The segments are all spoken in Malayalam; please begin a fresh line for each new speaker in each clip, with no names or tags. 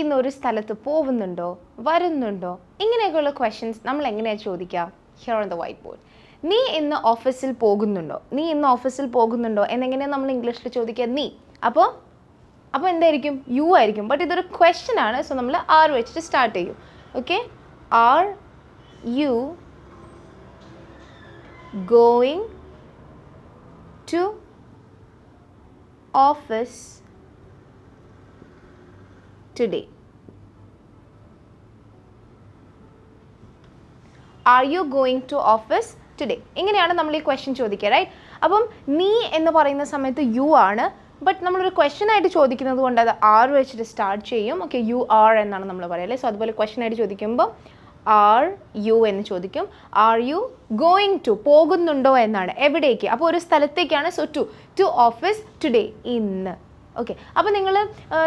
ഇന്ന് ഒരു സ്ഥലത്ത് പോകുന്നുണ്ടോ? വരുന്നുണ്ടോ? ഇങ്ങനെയൊക്കെയുള്ള ക്വസ്റ്റ്യൻസ് നമ്മൾ എങ്ങനെയാണ് ചോദിക്കുക? Here on the white board നീ ഇന്ന് ഓഫീസിൽ പോകുന്നുണ്ടോ? നീ ഇന്ന് ഓഫീസിൽ പോകുന്നുണ്ടോ? എന്നെങ്ങനെയാണ് നമ്മൾ ഇംഗ്ലീഷിൽ ചോദിക്കുക? നീ. അപ്പോൾ അപ്പോൾ എന്തായിരിക്കും? യു ആയിരിക്കും. ബട്ട് ഇതൊരു ക്വസ്റ്റ്യൻ ആണ്. സോ നമ്മൾ ആർ വെച്ചിട്ട് സ്റ്റാർട്ട് ചെയ്യും. Okay are you going to office today are you going to office today ഇങ്ങനെയാണ് നമ്മൾ ഈ ക്വസ്റ്റ്യൻ ചോദിക്കുക റൈറ്റ് അപ്പം നീ എന്ന് പറയുന്ന സമയത്ത് യു ആണ് ബട്ട് നമ്മളൊരു ക്വസ്റ്റ്യൻ ആയിട്ട് ചോദിക്കുന്നത് കൊണ്ട് അത് ആർ വെച്ചിട്ട് സ്റ്റാർട്ട് ചെയ്യും. ഓക്കെ യു ആർ എന്നാണ് നമ്മൾ പറയല്ലേ സോ അതുപോലെ ക്വസ്റ്റ്യൻ ആയിട്ട് ചോദിക്കുമ്പോൾ ആർ യു എന്ന് ചോദിക്കും. ആർ യു ഗോയിങ് ടു പോകുന്നുണ്ടോ എന്നാണ് എവിടേക്ക്? അപ്പോൾ ഒരു സ്ഥലത്തേക്കാണ് so to to office today ഇന്ന്. ഓക്കെ അപ്പോൾ നിങ്ങൾ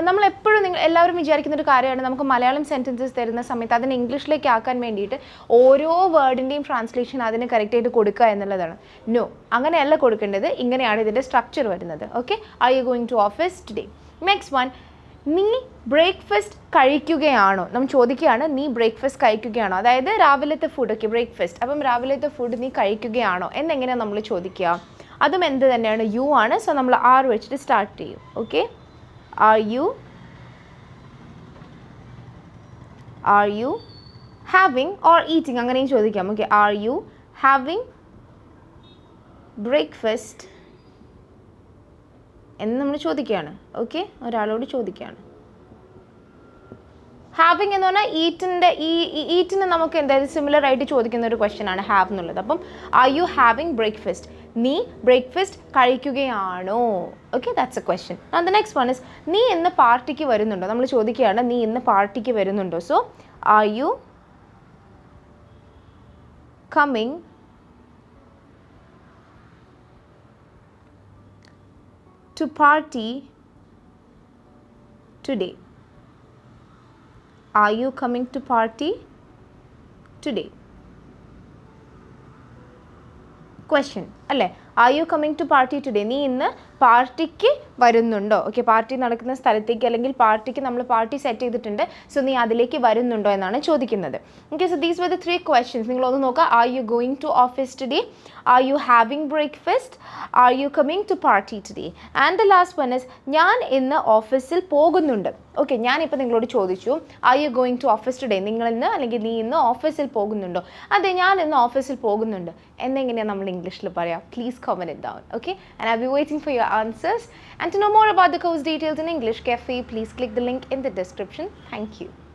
നമ്മൾ എപ്പോഴും നിങ്ങൾ എല്ലാവരും വിചാരിക്കുന്ന ഒരു കാര്യമാണ് നമുക്ക് മലയാളം സെന്റൻസസ് തരുന്ന സമയത്ത് അതിനെ ഇംഗ്ലീഷിലേക്ക് ആക്കാൻ വേണ്ടിയിട്ട് ഓരോ വേർഡിന്റെയും ട്രാൻസ്ലേഷൻ അതിന് കറക്റ്റായിട്ട് കൊടുക്കുക എന്നുള്ളതാണ്. നോ അങ്ങനെയല്ല കൊടുക്കേണ്ടത്. ഇങ്ങനെയാണ് ഇതിന്റെ സ്ട്രക്ചർ വരുന്നത്. Okay I you going to office today next one നീ ബ്രേക്ക്ഫാസ്റ്റ് കഴിക്കുകയാണോ? നമ്മൾ ചോദിക്കുകയാണ് നീ ബ്രേക്ക്ഫാസ്റ്റ് കഴിക്കുകയാണോ? അതായത് രാവിലത്തെ ഫുഡ് ഓക്കെ ബ്രേക്ക്ഫാസ്റ്റ് അപ്പം രാവിലത്തെ ഫുഡ് നീ കഴിക്കുകയാണോ? എന്നെങ്ങനെയാണ് നമ്മൾ ചോദിക്കുക? അതും എന്ത് തന്നെയാണ്? യു ആണ്. സോ നമ്മൾ ആർ വെച്ചിട്ട് സ്റ്റാർട്ട് ചെയ്യും. Okay are you are you having or eating അങ്ങനെയും ചോദിക്കാം. Okay are you having breakfast എന്ന് നമ്മൾ ചോദിക്കുകയാണ്. ഓക്കെ ഒരാളോട് ചോദിക്കുകയാണ്. ഹാവിങ് എന്ന് പറഞ്ഞാൽ ഈറ്റിന്റെ ഈ ഈറ്റിന് നമുക്ക് എന്തായാലും സിമിലർ ആയിട്ട് ചോദിക്കുന്ന ഒരു ക്വസ്റ്റ്യൻ ആണ് ഹാവ് എന്നുള്ളത്. അപ്പം ആർ യു ഹാവിങ് ബ്രേക്ക്ഫാസ്റ്റ് നീ breakfast കഴിക്കുകയാണോ? Okay that's a question the next one is നീ ഇന്ന് പാർട്ടിക്ക് വരുന്നുണ്ടോ? നമ്മൾ ചോദിക്കുകയാണ് നീ ഇന്ന് പാർട്ടിക്ക് വരുന്നുണ്ടോ? So are you coming to party today? Are you coming to party today? Question അല്ലേ Are you coming to party today നീ ഇന്ന് പാർട്ടിക്ക് വരുന്നുണ്ടോ? ഓക്കെ പാർട്ടി നടക്കുന്ന സ്ഥലത്തേക്ക് അല്ലെങ്കിൽ പാർട്ടിക്ക് നമ്മൾ പാർട്ടി സെറ്റ് ചെയ്തിട്ടുണ്ട്. സോ നീ അതിലേക്ക് വരുന്നുണ്ടോ എന്നാണ് ചോദിക്കുന്നത്. Okay so these were the three questions നിങ്ങൾ ഒന്ന് നോക്കുക are you going to office today are you having breakfast are you coming to party today and the last one is ഞാൻ ഇന്ന് ഓഫീസിൽ പോകുന്നുണ്ട്. ഓക്കെ ഞാനിപ്പോൾ നിങ്ങളോട് ചോദിച്ചു are you going to office today നിങ്ങൾ ഇന്ന് അല്ലെങ്കിൽ നീ ഇന്ന് ഓഫീസിൽ പോകുന്നുണ്ടോ? അതെ ഞാൻ ഇന്ന് ഓഫീസിൽ പോകുന്നുണ്ട്. എന്നെങ്ങനെയാണ് നമ്മൾ ഇംഗ്ലീഷിൽ പറയാം? Please comment it down okay? And i'll be waiting for your answers. And to know more about the course details in english cafe please click the link in the description. Thank you